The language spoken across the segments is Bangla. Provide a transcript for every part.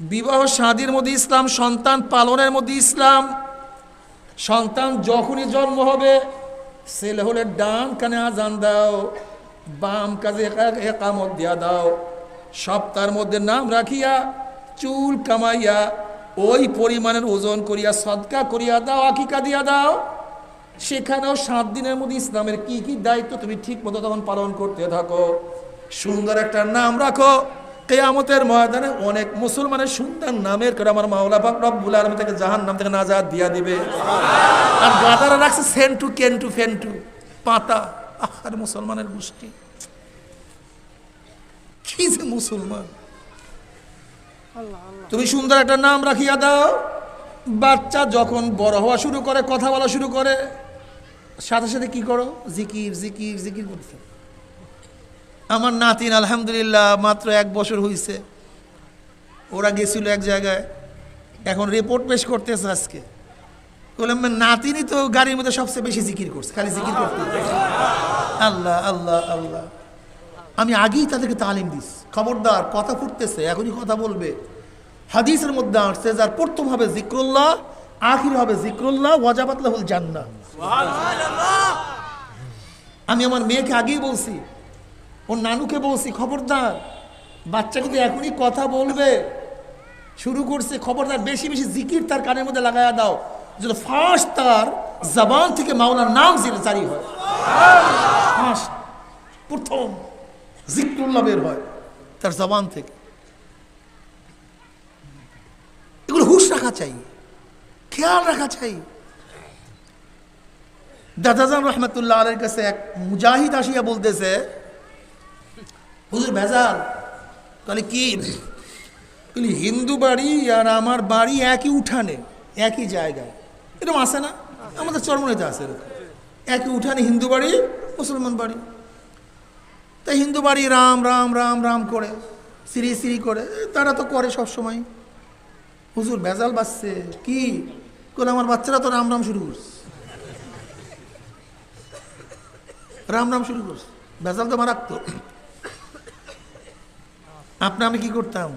বিবাহ শাদীর মধ্যে ইসলাম, সন্তান পালনের মধ্যে ইসলাম। সন্তান যখনই জন্ম হবে, ছেলে হলে ডান কানে আজান দাও, বাম কাজে একা- একামত দিয়া দাও। সপ্তাহের মধ্যে নাম রাখিয়া, চুল কামাইয়া, ওই পরিমাণের ওজন করিয়া, সদকা করিয়া দাও, আকিকা দিয়া দাও। সেখানেও সাত দিনের মধ্যে ইসলামের কি কি দায়িত্ব তুমি ঠিক মতো তখন পালন করতে থাকো। সুন্দর একটা নাম রাখো। কেয়ামতের ময়দানে অনেক মুসলমানের সুন্দর নামের করে আমার মাওলা পাক রব্বুল আলমী থেকে জাহান নাম থেকে নাজাদ দিয়া দিবে। আর গাদারা রাখছে সেন্টু, কেন্টু, ফেন্টু, পাতা। আর মুসলমানের গোষ্ঠী। কি যে মুসলমান। তুমি সুন্দর একটা নাম রাখিয়া দাও। বাচ্চা যখন বড় হওয়া শুরু করে, কথা বলা শুরু করে, সাথে সাথে কি করো? জিকির জিকির জিকির করতে আমার নাতিন আলহামদুলিল্লাহ মাত্র এক বছর হয়েছে ওরা গেছিল এক জায়গায়। এখন রিপোর্ট পেশ করতেছে আজকে। বললাম নাতিনই তো গাড়ির মধ্যে সবচেয়ে বেশি জিকির করছে খালি জিকির করতে আল্লাহ আল্লাহ আল্লাহ। আমি আগেই তাদেরকে তালিম দিস খবরদার কথা ফুটতেছে এখনই কথা বলবে। হাদিসের মধ্যে আসছে যার প্রথম হবে জিক্রুল্লাহ আখির হবে জিক্রুল্লাহ ওয়াজাবাতলাহুল জান্না আমি আমার মেয়েকে আগেই বলছি ওর নানুকে বলছি, খবরদার, বাচ্চা কিন্তু এখনই কথা বলবে, শুরু করছে খবরদার, বেশি বেশি জিকির তার কানের মধ্যে লাগায়া দাও, যেন ফার্স্ট তার জবান থেকে মাওলার নাম যেন জারি হয়। ফার্স্ট প্রথম জিক্রুল্লাহ বের হয় তার জবান থেকে। এগুলো হুশ রাখা চাই, খেয়াল রাখা চাই। দাদাজান রহমতুল্লাহ আলের কাছে এক মুজাহিদ আসিয়া বলতেছে হুজুর ভেজাল। তাহলে কি? বলি, হিন্দু বাড়ি আর আমার বাড়ি একই উঠানে, একই জায়গায়। এরকম আছে না? আমাদের চরমনেতে আছে এরকম। একই উঠানে হিন্দু বাড়ি, মুসলমান বাড়ি। তাই হিন্দু বাড়ি রাম রাম রাম রাম করে সিরি সিরি করে, তারা তো করে সব সময় হুজুর ভেজাল বাজছে, কি? বলে আমার বাচ্চারা তো রাম রাম শুরু করছে। রাম রাম শুরু করছে। ভেজাল তো মারাত্মক। আপনি আমি কি করতাম?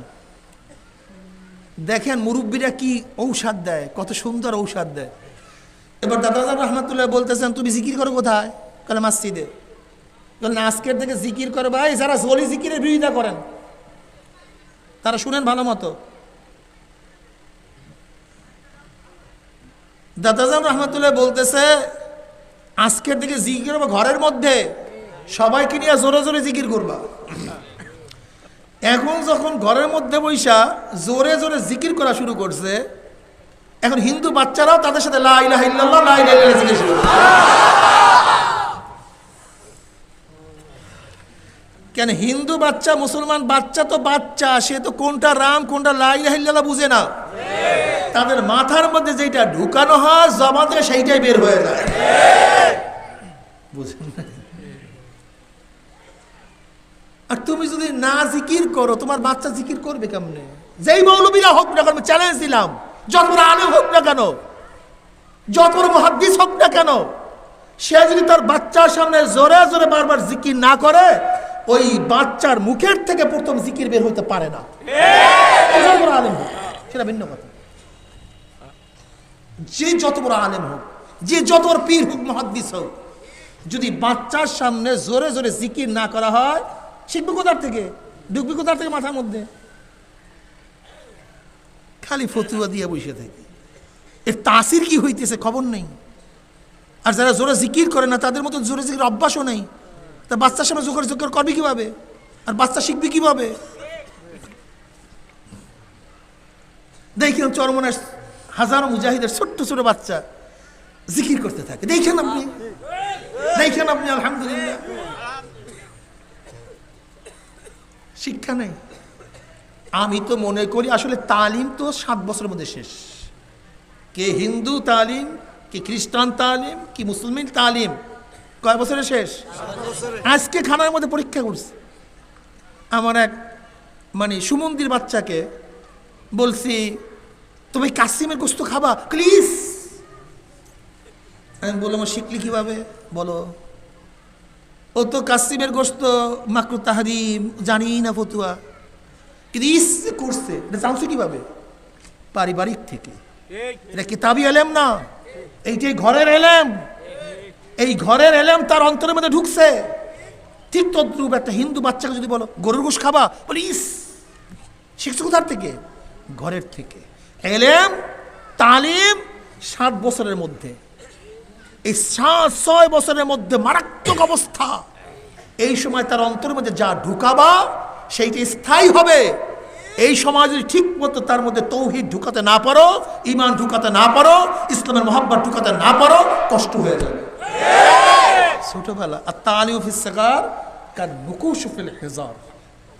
দেখেন মুরব্বীরা কি ঔষধ দেয়, কত সুন্দর ঔষধ দেয়। এবার দাদাজান রহমতুল্লাহ বলতেছেন, তুমি জিকির করো কোথায়? কালে বললেন আজকের থেকে জিকির করে ভাই, যারা জলি জিকিরের বিরোধিতা করেন, তারা শুনেন ভালো মতো। দাদাজান রহমতুল্লাহ বলতেছে, আজকের দিকে জিকির ঘরের মধ্যে সবাইকে নিয়ে জোরে জোরে জিকির করবা। এখন যখন ঘরের মধ্যে বৈশা জোরে জোরে জিকির করা শুরু করছে, এখন হিন্দু বাচ্চারাও তাদের সাথে শুরু কেন হিন্দু বাচ্চা, মুসলমান বাচ্চা তো বাচ্চা, সে তো কোনটা রাম, কোনটা লা ইলাহা বুঝে না। তাদের মাথার মধ্যে যেটা ঢুকানো হয় জমা থেকে সেইটাই বের হয়ে যায়। বুঝেন? আর তুমি যদি না জিকির করো তোমার বাচ্চা জিকির করবে কেমনে? যেই মৌলবীরা হোক না কেন চ্যালেঞ্জ দিলাম। যত বড় আলেম হোক না কেন যত বড় মহাদ্দিস হোক না কেন সে যদি তার বাচ্চার সামনে জোরে জোরে বারবার জিকির না করে ওই বাচ্চার মুখের থেকে প্রথম জিকির বের হইতে পারে না। আলেম হোক সেটা ভিন্ন কথা। যে যত বড় আলেম হোক যে যত বড় পীর হোক মহাদ্দিস হোক যদি বাচ্চার সামনে জোরে জোরে জিকির না করা হয় শিখবে কোথার থেকে? ঢুকবে কোথার থেকে মাথার মধ্যে? খালি ফতুয়া দিয়ে বসে থাকে। এর তাসির কি হইতেছে খবর নেই। আর যারা জোরে জিকির করে না, তাদের মতো জোরে জিকির অভ্যাসও নেই। তা বাচ্চার সামনে জোরে জিকির করবে কীভাবে? আর বাচ্চা শিখবে কীভাবে? দেখেন চরমনের হাজারো মুজাহিদের ছোট্ট ছোট বাচ্চা জিকির করতে থাকে। দেখেন আপনি? দেখেন আপনি? আলহামদুলিল্লাহ। শিক্ষা নেই। আমি তো মনে করি আসলে তালিম তো সাত বছরের মধ্যে শেষ। কে হিন্দু তালিম, কি খ্রিস্টান তালিম, কি মুসলমান তালিম, কয় বছরে শেষ? আজকে খানার মধ্যে পরীক্ষা করছে। আমার এক মানে সুমন্দির বাচ্চাকে বলছি, তুমি কাসিমের গোস্ত খাবা, প্লিজ? আমি বললাম, শিখলি কীভাবে? বলো ও তো কাসিমের গোস্ত মাকরু তাহারিম, জানি না ফতুয়া। কিন্তু ইস করছে, এটা জানছো কীভাবে? পারিবারিক থেকে। এটা কিতাবি এলেম না? এইটাই ঘরের এলেম। এই ঘরের এলেম তার অন্তরের মধ্যে ঢুকছে। ঠিক তদ্রুপ একটা হিন্দু বাচ্চাকে যদি বলো, গরুর গোশ খাবা? বলি, ইস, শিখছো কোথার থেকে? ঘরের থেকে। এলেম, তালিম, সাত বছরের মধ্যে। এই ছয় বছরের মধ্যে মারাত্মক অবস্থা। এই সময় তার অন্তরের মধ্যে যা ঢুকাবা, সেইটি স্থায়ী হবে। এই সময় যদি ঠিক মতো তার মধ্যে তৌহিদ ঢুকাতে না পারো ইমান ঢুকাতে না পারো, ইসলামের মোহাব্বত ঢুকাতে না পারো, কষ্ট হয়ে যাবে। ছোটবেলা আর তালিউ ফিস সিগার কান নুকুশ ফিল হিজার।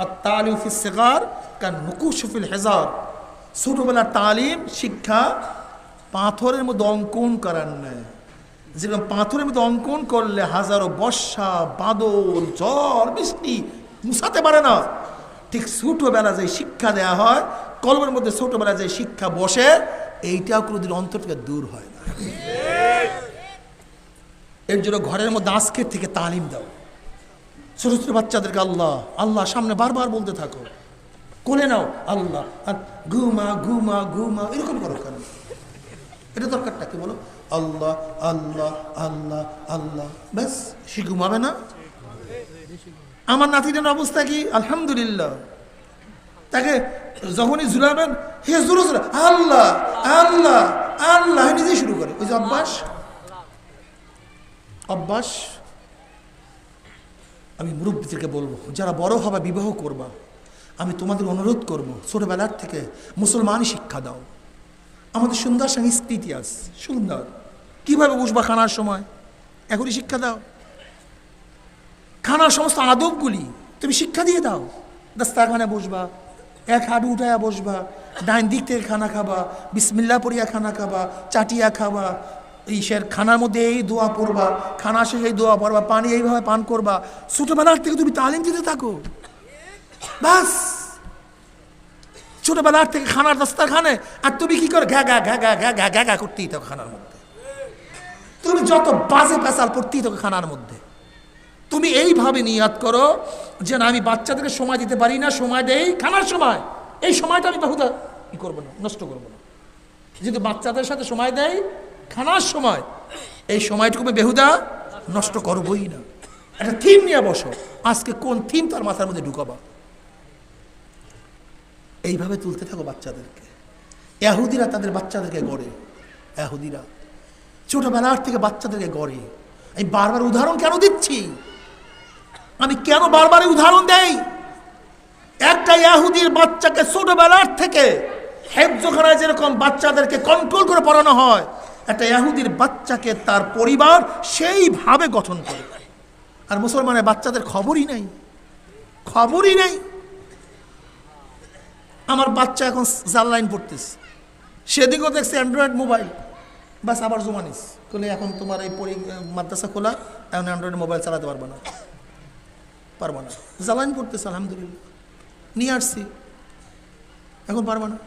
আর তালিউ ফিস সিগার কান নুকুশ ফিল ছোটবেলার তালিম, শিক্ষা, পাথরের মধ্যে অঙ্কন করার নেয় যেরকম পাথরের মধ্যে অঙ্কন করলে হাজারো বর্ষা, বাদল, ঝড়, বৃষ্টি মুছাতে পারে না। ঠিক ছোটবেলা যে শিক্ষা দেয়া হয়, কলমের মধ্যে ছোটবেলা যে শিক্ষা বসে, এইটাও কোনোদিন অন্তর থেকে দূর হয় না। এর জন্য ঘরের মধ্যে আজকের থেকে তালিম দাও। ছোট ছোট বাচ্চাদেরকে আল্লাহ আল্লাহ সামনে বারবার বলতে থাকো। কোলে নাও, আল্লাহ, আর ঘুমা ঘুমা ঘুমা, এরকম করো কেন? এটা দরকারটা কি বলো? আল্লাহ আল্লাহ আল্লাহ আল্লাহ। ব্যাস, সে ঘুমাবে না? আমার নাতিটার অবস্থা কি? আলহামদুলিল্লাহ। তাকে যখনই ঝুলাবেন, হে জোরে আল্লাহ আল্লাহ আল্লাহ নিজেই শুরু করে। ওই যে অভ্যাস অভ্যাস আমি মুরব্বীদেরকে বলব, যারা বড় হবে, বিবাহ করবা। আমি তোমাদের অনুরোধ করব, ছোটবেলার থেকে মুসলমানই শিক্ষা দাও। আমাদের সুন্দর সংস্কৃতি আছে সুন্দর। কীভাবে বসবা খানার সময়? এখনই শিক্ষা দাও। খানার সমস্ত আদবগুলি তুমি শিক্ষা দিয়ে দাও। দাস্তারখানে বসবা, এক হাঁটু উঠায়া বসবা, ডাইন দিক থেকে খানা খাবা, বিসমিল্লা পড়িয়া খানা খাবা, চাটিয়া খাবা, ইসের খানার মধ্যে এই দোয়া পড়বা, খানা শেষে এই দোয়া পড়বা, পানি এইভাবে পান করবা। ছোটবেলার থেকে তুমি তালিম দিতে থাকো। বাস। ছোটবেলার থেকে খানার দস্তার খানে আর তুমি কি করে ঘ্যা ঘ্যা ঘ্যা ঘ্যা ঘ্যা ঘ্যা ঘ্যা ঘ্যা করতেই থাকো খানার মধ্যে? তুমি যত বাজে পেশাল পড়তেই থাকো খানার মধ্যে। তুমি এইভাবে নিয়াত করো যে না, আমি বাচ্চাদেরকে সময় দিতে পারি না, সময় দেই, খানার সময়। এই সময়টা আমি বহুদা কি করব না, নষ্ট করব না। যদি বাচ্চাদের সাথে সময় দেয় খানার সময়, এই সময়টুকু আমি বেহুদা নষ্ট করবই না। একটা থিম নিয়ে বসো, আজকে কোন থিম তার মাথার মধ্যে ঢুকাবা? এইভাবে তুলতে থাকো বাচ্চাদেরকে। এহুদিরা তাদের বাচ্চাদেরকে গড়ে। এহুদিরা ছোটবেলার থেকে বাচ্চাদেরকে গড়ে। আমি বারবার উদাহরণ কেন দিচ্ছি? আমি কেন বারবার উদাহরণ দেই? একটা ইয়াহুদির বাচ্চাকে ছোটবেলার থেকে হেফজোখানায় যেরকম বাচ্চাদেরকে কন্ট্রোল করে পড়ানো হয়, একটা ইয়াহুদির বাচ্চাকে তার পরিবার সেইভাবে গঠন করে। আর মুসলমানের বাচ্চাদের খবরই নেই। খবরই নেই। আমার বাচ্চা এখন জাল লাইন পড়তেছে। সেদিকেও দেখছে অ্যান্ড্রয়েড মোবাইল বাস আবার জমানিস বলে এখন তোমার এই পরি, মাদ্রাসা খোলা, এখন অ্যান্ড্রয়েড মোবাইল চালাতে পারবে না। পারব না। জ্বালানি পড়তেছে, আলহামদুলিল্লাহ। নিয়ে আসছি। এখন পারব না।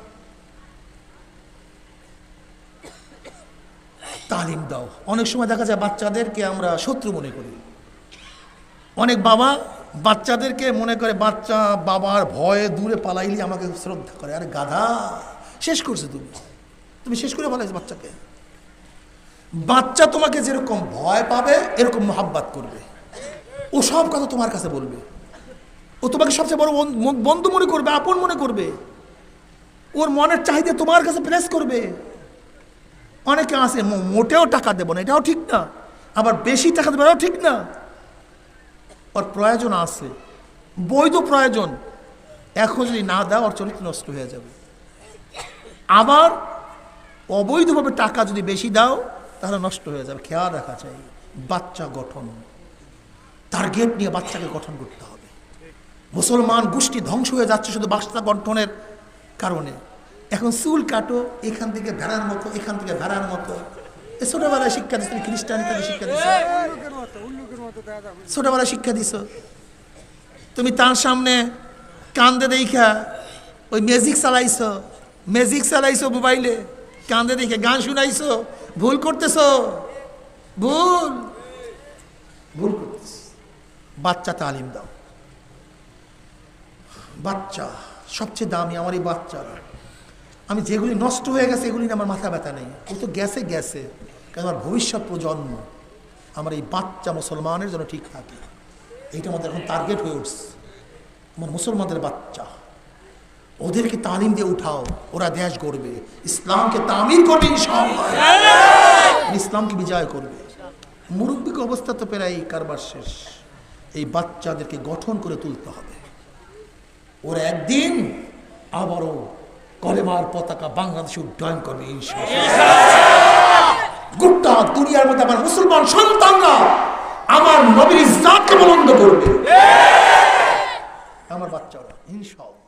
তালিম দাও। অনেক সময় দেখা যায় বাচ্চাদেরকে আমরা শত্রু মনে করি। অনেক বাবা বাচ্চাদেরকে মনে করে, বাচ্চা, বাবার ভয়ে দূরে পালাইলে, আমাকে শ্রদ্ধা করে। আরে গাধা, শেষ করছে তুমি। তুমি শেষ করে পালাইছো বাচ্চাকে। বাচ্চা তোমাকে যেরকম ভয় পাবে, এরকম মহাব্বাত করবে। ও সব কথা তোমার কাছে বলবে। ও তোমাকে সবচেয়ে বড় বন্ধু মনে করবে, আপন মনে করবে। ওর মনের চাহিদা তোমার কাছে প্লেস করবে। অনেকে আছে মোটেও টাকা দেবো না। এটাও ঠিক না। আবার বেশি টাকা দেবো, এটাও ঠিক না। ওর প্রয়োজন আছে। বৈধ প্রয়োজন। এখন যদি না দাও, ওর চরিত্র নষ্ট হয়ে যাবে। আবার অবৈধভাবে টাকা যদি বেশি দাও, তাহলে নষ্ট হয়ে যাবে। খেয়াল রাখা চাই বাচ্চা গঠন। টার্গেট নিয়ে বাচ্চাকে গঠন করতে হবে। মুসলমান গোষ্ঠী ধ্বংস হয়ে যাচ্ছে শুধু বাচ্চা গঠনের কারণে। এখন চুল কাটো, এখান থেকে ভেড়ার মতো, এখান থেকে ভেড়ার মতো। ছোটবেলায় শিক্ষা দিচ্ছ খ্রিস্টানিটাকে শিক্ষা দিচ্ছ ছোটবেলায় শিক্ষা দিছ। তুমি তার সামনে কান্দে দেখা ওই ম্যাজিক চালাইছো। ম্যাজিক চালাইছো মোবাইলে, কান্দে দেখে গান শুনাইছো, ভুল করতেছো। ভুল। ভুল করতেছ। বাচ্চা তালিম দাও। বাচ্চা, সবচেয়ে দামি আমার এই বাচ্চারা। আমি যেগুলি নষ্ট হয়ে গেছে এগুলি আমার মাথা ব্যথা নেই। ও তো গেছে গেছে। কারণ আমার ভবিষ্যৎ প্রজন্ম। আমার এই বাচ্চা মুসলমানের জন্য ঠিক থাকে। এইটা আমাদের এখন টার্গেট হয়ে উঠছে। আমার মুসলমানদের বাচ্চা। ওদেরকে তালিম দিয়ে উঠাও। ওরা দেশ গড়বে। ইসলামকে তামিল করবে ইসলামকে বিজয় করবে। মুরব্বিক অবস্থা তো প্রায় কারবার শেষ। এই বাচ্চাদেরকে গঠন করে তুলতে হবে। ওরা একদিন আবারও কলেমার পতাকা বাংলাদেশে উড্ডয়ন করবে ইনশাআল্লাহ! গোটা দুনিয়ার মধ্যে আমার মুসলমান সন্তানরা আমার নবীর জাতকে বলন্দ করবে। আমার বাচ্চারা ইনশাআল্লাহ।